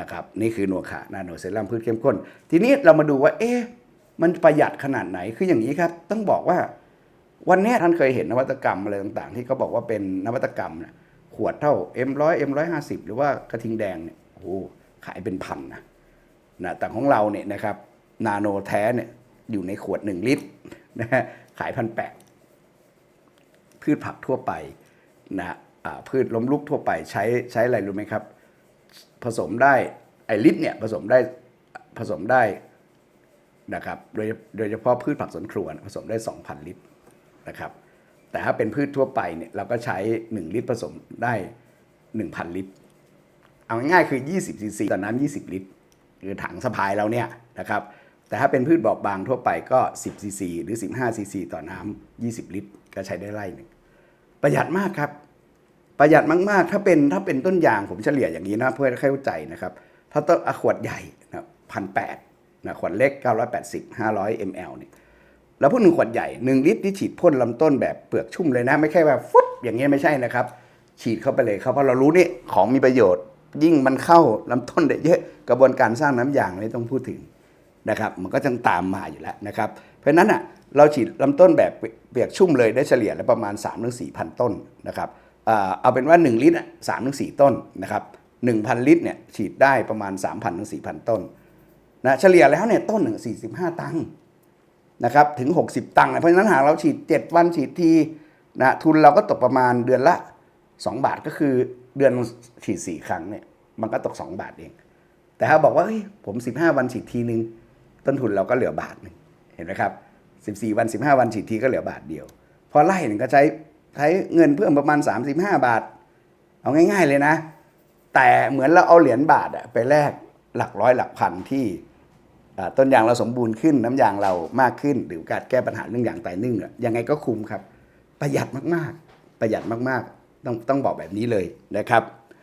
นะครับนี่คือนัวขานาโนเซรั่มพืชเข้มข้น ทีนี้เรามาดูว่า เอ๊ะมันประหยัดขนาดไหนคืออย่างนี้ครับ ต้องบอกว่า วันนี้ท่านเคยเห็นนวัตกรรมอะไรต่างๆ ที่เขาบอกว่าเป็นนวัตกรรมนี่ยขวดเท่า M100 M150 หรือว่ากระทิงแดงเนี่ยโอ้โหขายเป็นพันนะนะแต่ของเราเนี่ยนะครับนาโนแท้เนี่ยอยู่ในขวด 1 ลิตรนะฮะขายพันแปดพืชผักทั่วไปนะพืชล้มลุกทั่วไปใช้ใช้อะไรรู้ไหมครับ ผสมได้ไอลิตรเนี่ยผสมได้ผสมได้นะครับโดยโดยเฉพาะพืชผักสวนครัวผสมได้ 2,000 ลิตรนะครับแต่ถ้าเป็นพืชทั่วไปเนี่ยเราก็ใช้ 1 ลิตรผสมได้ 1,000 ลิตร เอาง่ายๆคือ 20ซีซีต่อน้ำ20 ลิตรคือถังสะพายเราเนี่ยนะครับแต่ถ้าเป็นพืชบอบบางทั่วไปก็ 10ซีซีหรือ 15ซีซีต่อน้ำ20 ลิตร ก็ใช้ได้ไร่หนึ่งประหยัดมากครับ ประหยัดมากๆ ถ้าเป็นถ้าเป็นต้นยางผมเฉลี่ยอย่างนี้นะเพื่อให้เข้าใจนะครับ ถ้าต้นอะขวดใหญ่นะพันแปดนะขวดเล็ก 980 500 ml เนี่ยแล้วพูดหนึ่งขวดใหญ่ 1 ลิตรที่ฉีดพ่นลำต้นแบบเปลือกชุ่มเลยนะ ไม่ใช่แบบฟุดอย่างเงี้ยไม่ใช่นะครับ ฉีดเข้าไปเลยครับเพราะเรารู้นี่ของมีประโยชน์ ยิ่งมันเข้าลำต้นได้เยอะกระบวนการสร้างน้ำยางไม่ต้องพูดถึงนะครับ มันก็จะตามมาอยู่แล้วนะครับ เพราะนั้นอะเราฉีดลำต้นแบบเปียกชุ่มเลยได้เฉลี่ยแล้วประมาณ 3-4ถึง4พันต้นนะครับ เอาเป็นว่า 1 ลิตรสามถึงสต้นนะครับ1,000ลิตรเนี่ยฉีดได้ประมาณ 3,000ถึง4,000ต้นนะเฉลี่ยแล้วเนี่ยต้นหนึ่ง45ตังค์นะครับถึง 60 ตังค์เพราะฉะนั้นหากเราฉีด 7 วันฉีดทีนะทุนเราก็ตกประมาณเดือนละ 2 บาทก็คือเดือนฉีด 4 ครั้งเนี่ยมันก็ตก 2 บาทเอง แต่ถ้าบอกว่าเฮ้ยผม 15 วันฉีดทีนึง ต้นทุนเราก็เหลือบาทหนึ่งเห็นไหมครับ 14 วัน 15 วันฉีดทีก็เหลือบาทเดียว พอไล่หนึ่งก็ใช้ ใช้เงินเพิ่มประมาณ 35 บาท เอาง่าย ๆเลยนะ แต่เหมือนเราเอาเหรียญบาทอะไปแลกหลักร้อยหลักพันที่ต้นยางเราสมบูรณ์ขึ้นน้ำยางเรามากขึ้น หรือการแก้ปัญหาเรื่องยางตายนึ่งอะยังไงก็คุ้มครับ ประหยัดมากๆ ประหยัดมากๆ ต้องต้องบอกแบบนี้เลยนะครับ